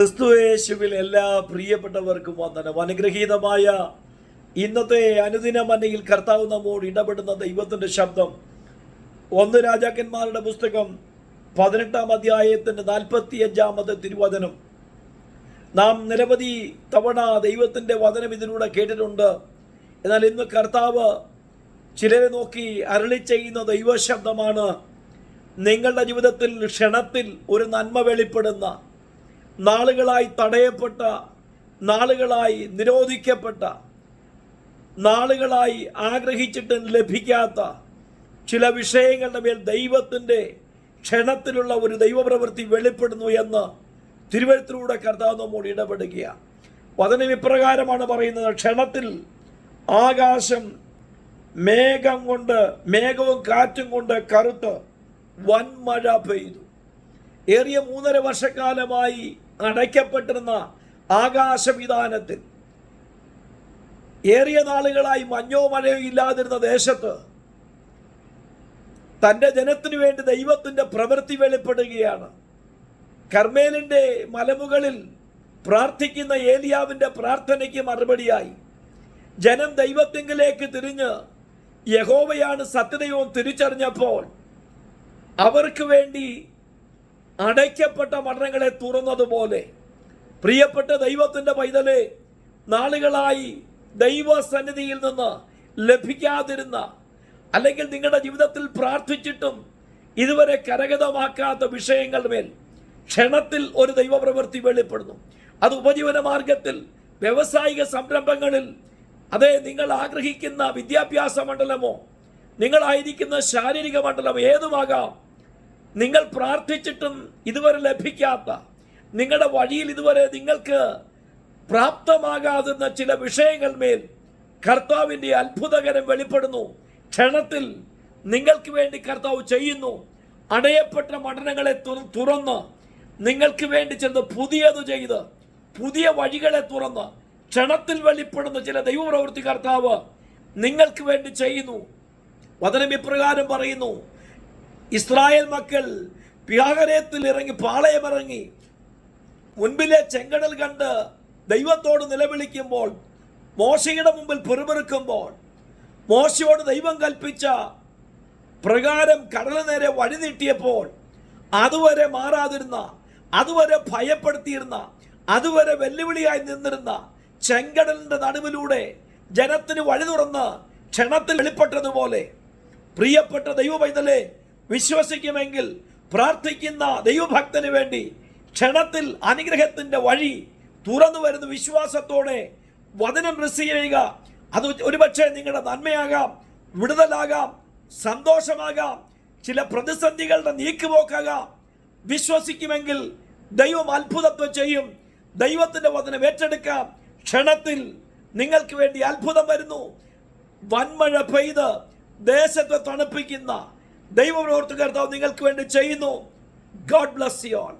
ക്രിസ്തുയേശുവിൽ എല്ലാ പ്രിയപ്പെട്ടവർക്കും വന്ദനം. അനുഗ്രഹീതമായ ഇന്നത്തെ അനുദിന മനയിൽ കർത്താവ് നമ്മോട് ഇടപെടുന്ന ദൈവത്തിന്റെ ശബ്ദം. ഒന്ന് രാജാക്കന്മാരുടെ പുസ്തകം പതിനെട്ടാം അധ്യായത്തിന്റെ നാൽപ്പത്തി അഞ്ചാമത് തിരുവചനം. നാം നിരവധി തവണ ദൈവത്തിന്റെ വചനം ഇതിലൂടെ കേട്ടിട്ടുണ്ട്. എന്നാൽ ഇന്ന് കർത്താവ് ചിലരെ നോക്കി അരളി ചെയ്യുന്ന ദൈവശബ്ദമാണ് നിങ്ങളുടെ ജീവിതത്തിൽ ക്ഷണത്തിൽ ഒരു നന്മ വെളിപ്പെടുന്ന നാളുകളായി തടയപ്പെട്ട നാളുകളായി നിരോധിക്കപ്പെട്ട നാളുകളായി ആഗ്രഹിച്ചിട്ട് ലഭിക്കാത്ത ചില വിഷയങ്ങളുടെ മേൽ ദൈവത്തിന്റെ ക്ഷണത്തിലുള്ള ഒരു ദൈവപ്രവൃത്തി വെളിപ്പെടുന്നു എന്ന് തിരുവഴുത്തിലൂടെ കർത്താവ് നമ്മോട് ഇടപെടുകയാണ്. വചനം ഇപ്രകാരമാണ് പറയുന്നത് ക്ഷണത്തിൽ ആകാശം മേഘം കൊണ്ട് മേഘവും കാറ്റും കൊണ്ട് കറുത്ത് വൻമഴ പെയ്തു. ഏറിയ മൂന്നര വർഷക്കാലമായി അടയ്ക്കപ്പെട്ടിരുന്ന ആകാശവിധാനത്തിൽ ഏറിയ നാളുകളായി മഞ്ഞോ മഴയോ ഇല്ലാതിരുന്ന ദേശത്ത് തന്റെ ജനത്തിനു വേണ്ടി ദൈവത്തിന്റെ പ്രവൃത്തി വെളിപ്പെടുകയാണ്. കർമ്മേലിന്റെ മലമുകളിൽ പ്രാർത്ഥിക്കുന്ന ഏലിയാവിന്റെ പ്രാർത്ഥനയ്ക്ക് മറുപടിയായി. ജനം ദൈവത്തിങ്കിലേക്ക് തിരിഞ്ഞ് യഹോവയാണ് സത്യദൈവം തിരിച്ചറിഞ്ഞപ്പോൾ അവർക്ക് വേണ്ടി അടയ്ക്കപ്പെട്ട മരണങ്ങളെ തുറന്നതുപോലെ പ്രിയപ്പെട്ട ദൈവത്തിന്റെ പൈതലെ നാളുകളായി ദൈവസന്നിധിയിൽ നിന്ന് ലഭിക്കാതിരുന്ന അല്ലെങ്കിൽ നിങ്ങളുടെ ജീവിതത്തിൽ പ്രാർത്ഥിച്ചിട്ടും ഇതുവരെ കരഗതമാക്കാത്ത വിഷയങ്ങളുടെ മേൽ ക്ഷണത്തിൽ ഒരു ദൈവപ്രവൃത്തി വെളിപ്പെടുന്നു. അത് ഉപജീവന മാർഗത്തിൽ വ്യവസായിക സംരംഭങ്ങളിൽ അതെ നിങ്ങൾ ആഗ്രഹിക്കുന്ന വിദ്യാഭ്യാസ മണ്ഡലമോ നിങ്ങളായിരിക്കുന്ന ശാരീരിക മണ്ഡലം ഏതുമാകാം നിങ്ങൾ പ്രാർത്ഥിച്ചിട്ടും ഇതുവരെ ലഭിക്കാത്ത നിങ്ങളുടെ വഴിയിൽ ഇതുവരെ നിങ്ങൾക്ക് പ്രാപ്തമാകാതിരുന്ന ചില വിഷയങ്ങൾ മേൽ കർത്താവിന്റെ അത്ഭുതകരം വെളിപ്പെടുന്നു. ക്ഷണത്തിൽ നിങ്ങൾക്ക് വേണ്ടി കർത്താവ് ചെയ്യുന്നു. അടയപ്പെട്ട മണ്ഡലങ്ങളെ തുറ- തുറന്ന് നിങ്ങൾക്ക് വേണ്ടി ചെന്ന് പുതിയത് ചെയ്ത് പുതിയ വഴികളെ തുറന്ന് ക്ഷണത്തിൽ വെളിപ്പെടുന്ന ചില ദൈവപ്രവൃത്തി കർത്താവ് നിങ്ങൾക്ക് വേണ്ടി ചെയ്യുന്നു. വചനം ഇപ്രകാരം പറയുന്നു. ഇസ്രായേൽ മക്കൾ പിയാകരയത്തിൽ ഇറങ്ങി പാളയമിറങ്ങി മുൻപിലെ ചെങ്കടൽ കണ്ട് ദൈവത്തോട് നിലവിളിക്കുമ്പോൾ മോശയുടെ മുമ്പിൽ പെറുപെറുക്കുമ്പോൾ മോശയോട് ദൈവം കൽപ്പിച്ച പ്രകാരം കടലിന് നേരെ വഴി നീട്ടിയപ്പോൾ അതുവരെ മാറാതിരുന്ന അതുവരെ ഭയപ്പെടുത്തിയിരുന്ന അതുവരെ വെല്ലുവിളിയായി നിന്നിരുന്ന ചെങ്കടലിന്റെ നടുവിലൂടെ ജനത്തിന് വഴി തുറന്ന് ക്ഷണത്തിൽ വെളിപ്പെട്ടതുപോലെ പ്രിയപ്പെട്ട ദൈവ പൈതലെ വിശ്വസിക്കുമെങ്കിൽ പ്രാർത്ഥിക്കുന്ന ദൈവഭക്തന് വേണ്ടി ക്ഷണത്തിൽ അനുഗ്രഹത്തിന്റെ വഴി തുറന്നു വരുന്ന വിശ്വാസത്തോടെ വചനം റിസീവ് ചെയ്യുക. അത് ഒരുപക്ഷെ നിങ്ങളുടെ നന്മയാകാം വിടുതലാകാം സന്തോഷമാകാം ചില പ്രതിസന്ധികളുടെ നീക്കുപോക്കാകാം. വിശ്വസിക്കുമെങ്കിൽ ദൈവം അത്ഭുതത്വം ചെയ്യും. ദൈവത്തിന്റെ വചനം ഏറ്റെടുക്കാം. ക്ഷണത്തിൽ നിങ്ങൾക്ക് വേണ്ടി അത്ഭുതം വരുന്നു. വൻമഴ പെയ്ത് ദേശത്തെ തണുപ്പിക്കുന്ന ദൈവപ്രവർത്തകർത്താവ് നിങ്ങൾക്ക് വേണ്ടി ചെയ്യുന്നു. God bless you all